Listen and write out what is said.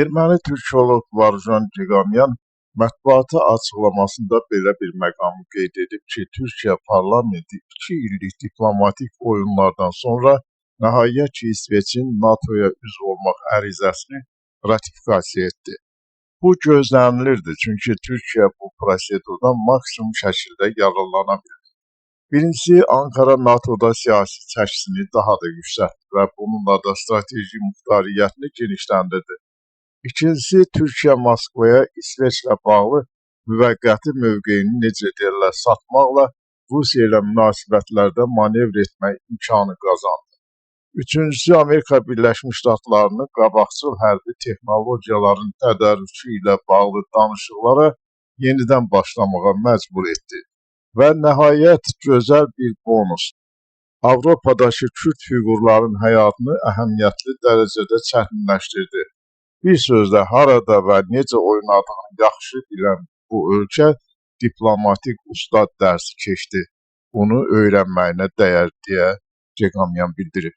Erməni türkoloq Varjan Cigamyan mətbuata açıqlamasında belə bir məqamı qeyd edib ki, Türkiyə parlamenti iki illik diplomatik oyunlardan sonra nəhayət ki, İsveçin NATO-ya üzv olmaq ərizəsini ratifikasiya etdi. Bu gözlənilirdi, çünki Türkiyə bu prosedurdan maksimum şəkildə yararlana bilər. Birincisi, Ankara NATO-da siyasi çəkisini daha da yüksəltdi və bununla da strateji muxtariyyətini genişləndirdi. İkincisi, Türkiyə Moskvaya İsveçlə bağlı müvəqqəti mövqeyini necə deyirlər, satmaqla Rusiya ilə münasibətlərdə manevr etmək imkanı qazandı. Üçüncüsü, Amerika Birləşmiş Ştatlarını qabaqcıl hərbi texnologiyaların tədarükü ilə bağlı danışıqlara yenidən başlamağa məcbur etdi. Və nəhayət gözəl bir bonus. Avropadakı Kürd fiqurların həyatını əhəmiyyətli dərəcədə çətinləşdirdi. Bir sözlə, harada və necə oynadığını yaxşı bilən bu ölkə diplomatik ustad dərsi keçdi. Bunu öyrənməyinə dəyər deyə Cegamyan bildirib.